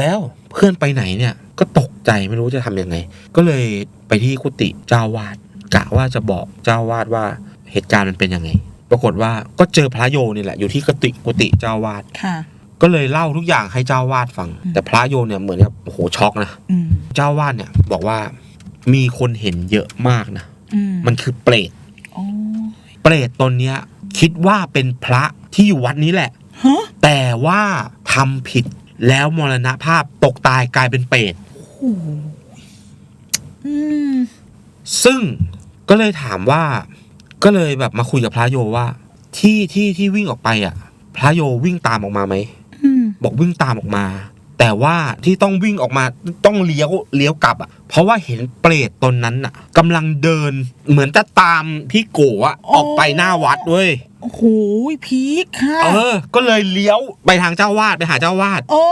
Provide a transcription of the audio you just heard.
แล้วเพื่อนไปไหนเนี่ยก็ตกใจไม่รู้จะทำยังไง ก็เลยไปที่กุฏิเจ้าวาดกะว่าจะบอกเจ้าวาดว่าเหตุการณ์มันเป็นยังไง ปรากฏว่าก็เจอพระโยนี่แหละอยู่ที่กุฏิกุฏิเจ้าวาดค่ะก็เลยเล่าทุกอย่างให้เจ้าวาดฟังอืมแต่พระโยเนี่ยเหมือนกับโอ้โหช็อกนะอืมเจ้าวาดเนี่ยบอกว่ามีคนเห็นเยอะมากนะอืมมันคือเปรตโอ้เปรตตนเนี้ย คิดว่าเป็นพระที่อยู่วัดนี้แหละฮะแต่ว่าทำผิด แล้วมรณภาพตกตายกลายเป็นเปรตโอ้โหอืมซึ่งก็เลยถามว่า ก็เลยแบบมาคุยกับพระโยว่า ที่ที่ที่วิ่งออกไปอะ พระโยวิ่งตามออกมาไหมอืมบอกวิ่งตามออกมา แต่ว่าที่ต้องวิ่งออกมาต้องเลี้ยวเลี้ยวกลับอะ เพราะว่าเห็นเปรตตนนั้นอะกำลังเดินเหมือนจะตามพี่โกะออกไปหน้าวัดเว้ย โอ้โหพีคค่ะ เออ ก็เลยเลี้ยวไปทางเจ้าวาดไปหาเจ้าวาด โอ้